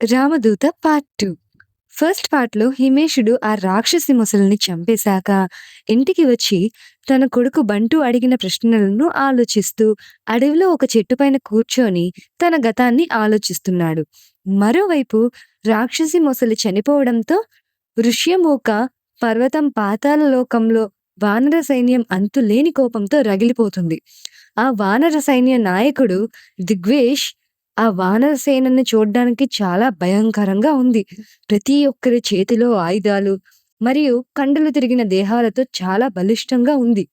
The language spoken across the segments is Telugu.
రామదూత పార్ట్ టూ ఫస్ట్ పార్ట్లో హిమేషుడు ఆ రాక్షసి మొసలిని చంపేశాక ఇంటికి వచ్చి తన కొడుకు బంటు అడిగిన ప్రశ్నలను ఆలోచిస్తూ అడవిలో ఒక చెట్టు పైన కూర్చొని తన గతాన్ని ఆలోచిస్తున్నాడు. మరోవైపు రాక్షసి మొసలి చనిపోవడంతో ఋష్యమూక పర్వతం పాతాల లోకంలో వానర సైన్యం అంతులేని కోపంతో రగిలిపోతుంది. ఆ వానర సైన్య నాయకుడు దిగ్వేష్ ఆ వానరసేనని చూడడానికి చూడ్డానికి చాలా భయంకరంగా ఉంది. ప్రతి ఒక్కరి చేతిలో ఆయుధాలు మరియు కండలు తిరిగిన దేహాలతో చాలా బలిష్టంగా ఉంది.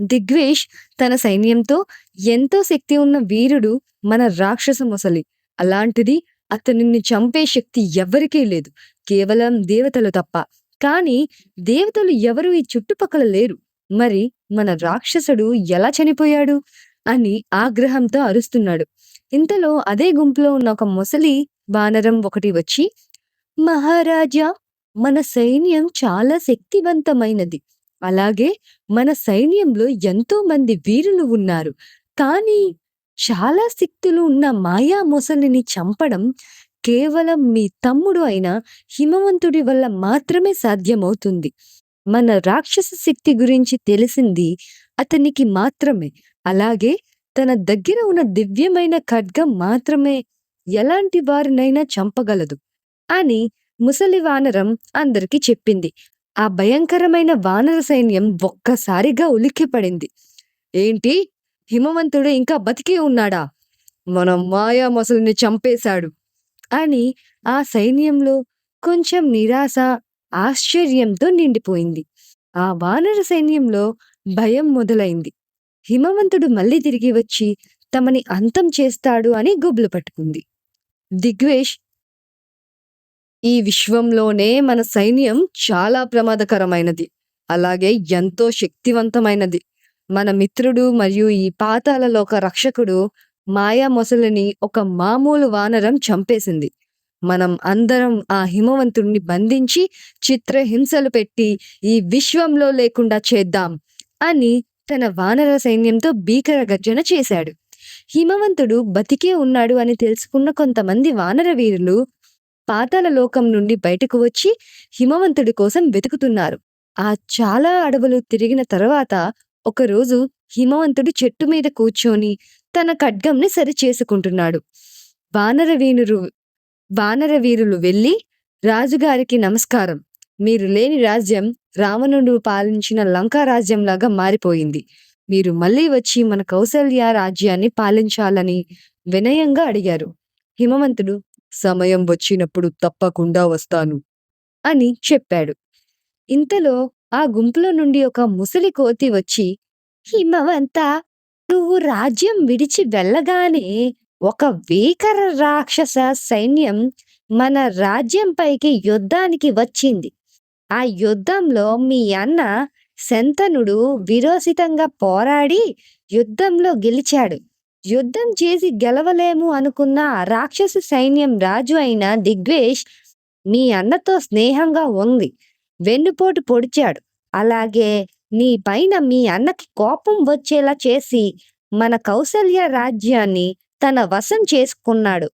దిగ్వేష్ తన సైన్యంతో ఎంతో శక్తి ఉన్న వీరుడు మన రాక్షస మొసలి. అలాంటిది అతనిని చంపే శక్తి ఎవ్వరికీ లేదు. కేవలం దేవతలు తప్ప. కానీ దేవతలు ఎవరు ఈ చుట్టుపక్కల లేరు. మరి మన రాక్షసుడు ఎలా చనిపోయాడు? అని ఆగ్రహంతో అరుస్తున్నాడు. ఇంతలో అదే గుంపులో ఉన్న ఒక మొసలి వానరం ఒకటి వచ్చి మహారాజా మన సైన్యం చాలా శక్తివంతమైనది. అలాగే మన సైన్యంలో ఎంతో మంది వీరులు ఉన్నారు. కానీ చాలా శక్తులు ఉన్న మాయా మొసలిని చంపడం కేవలం మీ తమ్ముడు అయిన హిమవంతుడి వల్ల మాత్రమే సాధ్యమవుతుంది. మన రాక్షస శక్తి గురించి తెలిసింది అతనికి మాత్రమే. అలాగే తన దగ్గర ఉన్న దివ్యమైన ఖడ్గం మాత్రమే ఎలాంటి వారినైనా చంపగలదు అని ముసలి వానరం అందరికీ చెప్పింది. ఆ భయంకరమైన వానర సైన్యం ఒక్కసారిగా ఉలిక్కిపడింది ఏంటి? హిమవంతుడు ఇంకా బతికే ఉన్నాడా? మన మాయా మొసలిని చంపేశాడు అని ఆ సైన్యంలో కొంచెం నిరాశ ఆశ్చర్యంతో నిండిపోయింది. ఆ వానర సైన్యంలో భయం మొదలైంది. హిమవంతుడు మళ్ళీ తిరిగి వచ్చి తమని అంతం చేస్తాడు అని గుబులు పట్టుకుంది. దిగ్వేష్ ఈ విశ్వంలోనే మన సైన్యం చాలా ప్రమాదకరమైనది. అలాగే ఎంతో శక్తివంతమైనది. మన మిత్రుడు మరియు ఈ పాతాలలోక రక్షకుడు మాయా మొసలిని ఒక మామూలు వానరం చంపేసింది. మనం అందరం ఆ హిమవంతుడిని బంధించి చిత్రహింసలు పెట్టి ఈ విశ్వంలో లేకుండా చేద్దాం అని తన వానర సైన్యంతో భీకర గర్జన చేశాడు. హిమవంతుడు బతికే ఉన్నాడు అని తెలుసుకున్న కొంతమంది వానర వీరులు పాతాల లోకం నుండి బయటకు వచ్చి హిమవంతుడి కోసం వెతుకుతున్నారు. ఆ చాలా అడవులు తిరిగిన తర్వాత ఒకరోజు హిమవంతుడు చెట్టు మీద కూర్చొని తన ఖడ్గంని సరి చేసుకుంటున్నాడు వానర వీనురు వానర వీరులు వెళ్ళి రాజుగారికి నమస్కారం. మీరు లేని రాజ్యం రావణుడు పాలించిన లంకా రాజ్యంలాగా మారిపోయింది. మీరు మళ్ళీ వచ్చి మన కౌసల్య రాజ్యాన్ని పాలించాలని వినయంగా అడిగారు. హిమవంతుడు సమయం వచ్చినప్పుడు తప్పకుండా వస్తాను అని చెప్పాడు. ఇంతలో ఆ గుంపులో నుండి ఒక ముసలి కోతి వచ్చి హిమవంత నువ్వు రాజ్యం విడిచి వెళ్ళగానే ఒక వీకర రాక్షస సైన్యం మన రాజ్యంపైకి యుద్ధానికి వచ్చింది. ఆ యుద్ధంలో మీ అన్న శంతనుడు విరోసితంగా పోరాడి యుద్ధంలో గెలిచాడు. యుద్ధం చేసి గెలవలేము అనుకున్న రాక్షసు రాక్షస సైన్యం రాజు అయిన దిగ్వేష్ మీ అన్నతో స్నేహంగా ఉంది. వెన్నుపోటు పొడిచాడు. అలాగే నీ పైన మీ అన్నకి కోపం వచ్చేలా చేసి మన కౌశల్య రాజ్యాన్ని తన వశం చేసుకున్నాడు.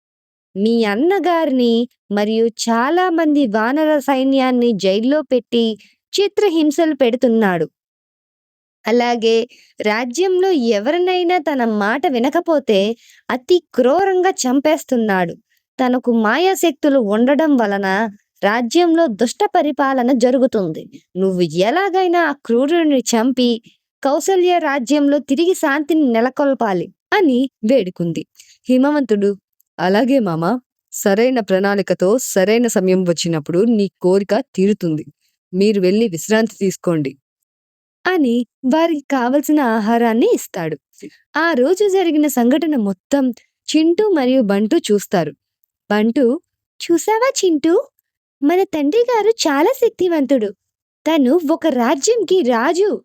మీ అన్నగారిని మరియు చాలామంది వానర సైన్యాన్ని జైల్లో పెట్టి చిత్రహింసలు పెడుతున్నాడు. అలాగే రాజ్యంలో ఎవరినైనా తన మాట వినకపోతే అతి క్రూరంగా చంపేస్తున్నాడు. తనకు మాయాశక్తులు ఉండడం వలన రాజ్యంలో దుష్ట పరిపాలన జరుగుతుంది. నువ్వు ఎలాగైనా ఆ క్రూరుని చంపి కౌసల్య రాజ్యంలో తిరిగి శాంతిని నెలకొల్పాలి అని వేడుకుంది. హిమవంతుడు అలాగే మామ సరైన ప్రణాళికతో సరైన సమయం వచ్చినప్పుడు నీ కోరిక తీరుతుంది. మీరు వెళ్ళి విశ్రాంతి తీసుకోండి. అని వారికి కావలసిన ఆహారాన్ని ఇస్తాడు. ఆ రోజు జరిగిన సంఘటన మొత్తం చింటూ మరియు బంటు చూస్తారు. బంటు చూసావా చింటూ? మన తండ్రి గారు చాలా శక్తివంతుడు. తను ఒక రాజ్యంకి రాజు.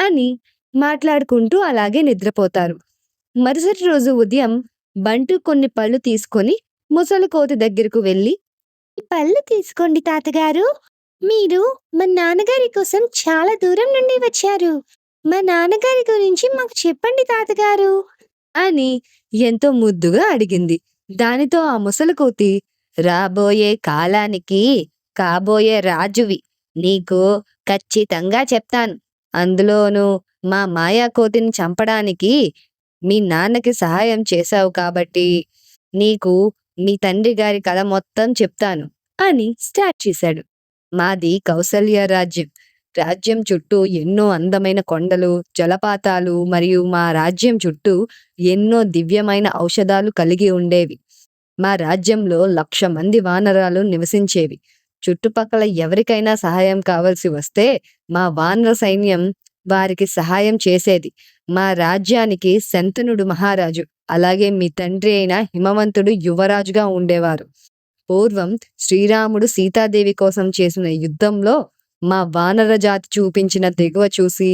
అని మాట్లాడుకుంటూ అలాగే నిద్రపోతారు. మరుసటి రోజు ఉదయం బంటు కొన్ని పళ్ళు తీసుకొని ముసలి కోతి దగ్గరకు వెళ్ళి "ఈ పళ్ళు తీసుకోండి తాతగారు. మీరు మా నాన్నగారి కోసం చాలా దూరం నుండి వచ్చారు. మా నాన్నగారి గురించి మాకు చెప్పండి తాతగారు. అని ఎంతో ముద్దుగా అడిగింది. దానితో ఆ ముసలికోతి రాబోయే కాలానికి కాబోయే రాజువి నీకు ఖచ్చితంగా చెప్తాను. అందులోనూ మా మాయా కోతిని చంపడానికి మీ నాన్నకి సహాయం చేశావు కాబట్టి నీకు మీ తండ్రి గారి కథ మొత్తం చెప్తాను అని స్టార్ట్ చేశాడు. మాది కౌసల్య రాజ్యం. రాజ్యం చుట్టూ ఎన్నో అందమైన కొండలు జలపాతాలు మరియు మా రాజ్యం చుట్టూ ఎన్నో దివ్యమైన ఔషధాలు కలిగి ఉండేవి. మా రాజ్యంలో లక్ష మంది వానరాలు నివసించేవి. చుట్టుపక్కల ఎవరికైనా సహాయం కావలసి వస్తే మా వానర సైన్యం వారికి సహాయం చేసేది. మా రాజ్యానికి శంతనుడు మహారాజు. అలాగే మీ తండ్రి అయిన హిమవంతుడు యువరాజుగా ఉండేవారు. పూర్వం శ్రీరాముడు సీతాదేవి కోసం చేసిన యుద్ధంలో మా వానర జాతి చూపించిన దిగువ చూసి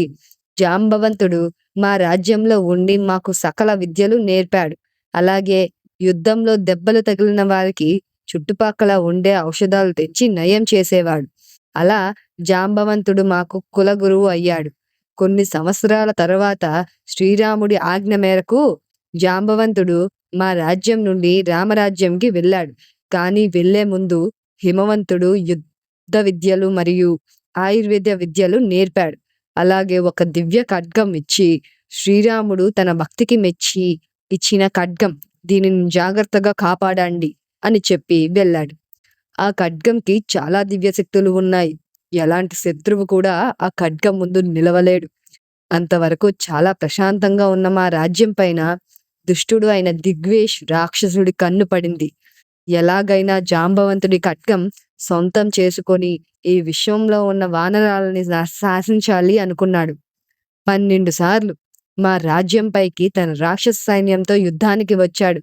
జాంబవంతుడు మా రాజ్యంలో ఉండి మాకు సకల విద్యలు నేర్పాడు. అలాగే యుద్ధంలో దెబ్బలు తగిలిన వారికి చుట్టుపక్కల ఉండే ఔషధాలు తెచ్చి నయం చేసేవాడు. అలా జాంబవంతుడు మాకు కులగురువు అయ్యాడు. కొన్ని సంవత్సరాల తర్వాత శ్రీరాముడి ఆజ్ఞ మేరకు జాంబవంతుడు మా రాజ్యం నుండి రామరాజ్యంకి వెళ్ళాడు. కానీ వెళ్ళే ముందు హిమవంతుడు యుద్ధ విద్యలు మరియు ఆయుర్వేద విద్యలు నేర్పాడు. అలాగే ఒక దివ్య ఖడ్గం ఇచ్చి శ్రీరాముడు తన భక్తికి మెచ్చి ఇచ్చిన ఖడ్గం దీనిని జాగ్రత్తగా కాపాడండి అని చెప్పి వెళ్ళాడు. ఆ ఖడ్గంకి చాలా దివ్య శక్తులు ఉన్నాయి. ఎలాంటి శత్రువు కూడా ఆ ఖడ్గం ముందు నిలవలేడు. అంతవరకు చాలా ప్రశాంతంగా ఉన్న మా రాజ్యం పైన దుష్టుడు అయిన దిగ్వేష్ రాక్షసుడి కన్ను పడింది. ఎలాగైనా జాంబవంతుడి ఖడ్గం సొంతం చేసుకొని ఈ విశ్వంలో ఉన్న వానరాలని శాసించాలి అనుకున్నాడు. పన్నెండు సార్లు మా రాజ్యంపైకి తన రాక్షస సైన్యంతో యుద్ధానికి వచ్చాడు.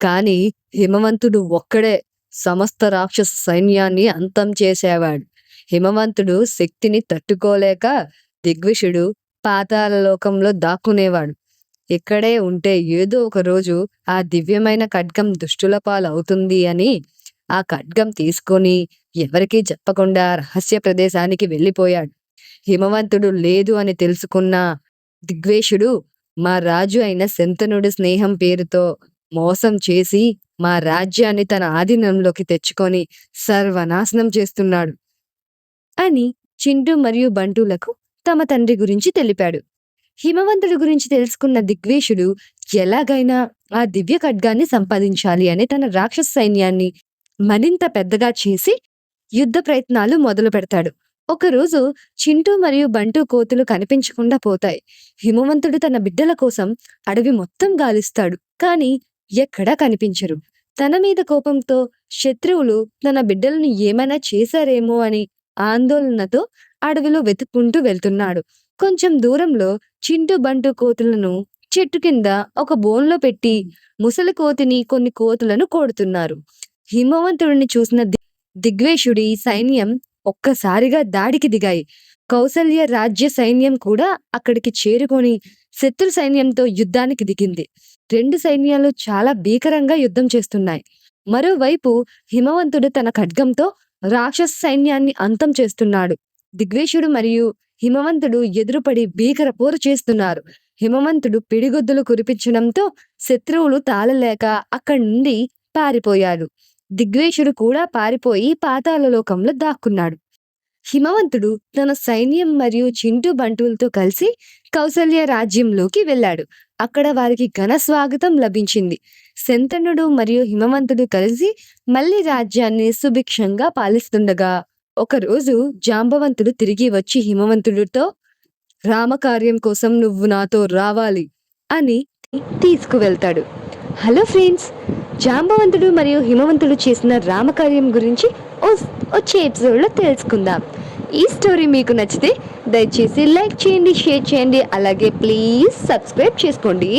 కానీ హిమవంతుడు ఒక్కడే సమస్త రాక్షస సైన్యాన్ని అంతం చేసేవాడు. హిమవంతుడు శక్తిని తట్టుకోలేక దిగ్విషుడు పాతాల లోకంలో దాక్కునేవాడు. ఇక్కడే ఉంటే ఏదో ఒక రోజు ఆ దివ్యమైన ఖడ్గం దుష్టుల పాలవుతుంది అని ఆ ఖడ్గం తీసుకొని ఎవరికీ చెప్పకుండా రహస్య ప్రదేశానికి వెళ్ళిపోయాడు. హిమవంతుడు లేదు అని తెలుసుకున్న దిగ్వేషుడు మా రాజు అయిన శంతనుడి స్నేహం పేరుతో మోసం చేసి మా రాజ్యాన్ని తన ఆధీనంలోకి తెచ్చుకొని సర్వనాశనం చేస్తున్నాడు. అని చింటూ మరియు బంటులకు తమ తండ్రి గురించి తెలిపాడు. హిమవంతుడి గురించి తెలుసుకున్న దిగ్వేషుడు ఎలాగైనా ఆ దివ్య ఖడ్గాన్ని సంపాదించాలి అని తన రాక్షస సైన్యాన్ని మరింత పెద్దగా చేసి యుద్ధ ప్రయత్నాలు మొదలు పెడతాడు. ఒకరోజు చింటూ మరియు బంటు కోతులు కనిపించకుండా పోతాయి. హిమవంతుడు తన బిడ్డల కోసం అడవి మొత్తం గాలిస్తాడు కానీ ఎక్కడా కనిపించరు. తన మీద కోపంతో శత్రువులు తన బిడ్డలను ఏమైనా చేశారేమో అని ఆందోళనతో అడవిలో వెతుక్కుంటూ వెళ్తున్నాడు. కొంచెం దూరంలో చింటు బంటు కోతులను చెట్టు కింద ఒక బోన్లో పెట్టి ముసలి కోతిని కొన్ని కోతులను కొడుతున్నారు. హిమవంతుడిని చూసిన దిగ్వేషుడి సైన్యం ఒక్కసారిగా దాడికి దిగాయి. కౌసల్య రాజ్య సైన్యం కూడా అక్కడికి చేరుకొని శత్రు సైన్యంతో యుద్ధానికి దిగింది. రెండు సైన్యాలు చాలా భీకరంగా యుద్ధం చేస్తున్నాయి. మరోవైపు హిమవంతుడు తన ఖడ్గంతో రాక్షస సైన్యాన్ని అంతం చేస్తున్నాడు. దిగ్వేషుడు మరియు హిమవంతుడు ఎదురుపడి భీకర పోరు చేస్తున్నారు. హిమవంతుడు పిడిగొద్దులు కురిపించడంతో శత్రువులు తాళలేక అక్కడి నుండి పారిపోయాడు. దిగ్వేషుడు కూడా పారిపోయి పాతాళలోకంలో దాక్కున్నాడు. హిమవంతుడు తన సైన్యం మరియు చింటూ బంటువులతో కలిసి కౌసల్య రాజ్యంలోకి వెళ్ళాడు. అక్కడ వారికి ఘన స్వాగతం లభించింది. శంతనుడు మరియు హిమవంతుడు కలిసి మళ్ళీ రాజ్యాన్ని సుభిక్షంగా పాలిస్తుండగా ఒకరోజు జాంబవంతుడు తిరిగి వచ్చి హిమవంతుడితో రామకార్యం కోసం నువ్వు నాతో రావాలి అని తీసుకువెళ్తాడు. హలో ఫ్రెండ్స్ జాంబవంతుడు మరియు హిమవంతుడు చేసిన రామకార్యం గురించి ఓ- వచ్చే ఎపిసోడ్లో తెలుసుకుందాం. ఈ స్టోరీ మీకు నచ్చితే దయచేసి లైక్ చేయండి షేర్ చేయండి అలాగే ప్లీజ్ సబ్స్క్రైబ్ చేసుకోండి.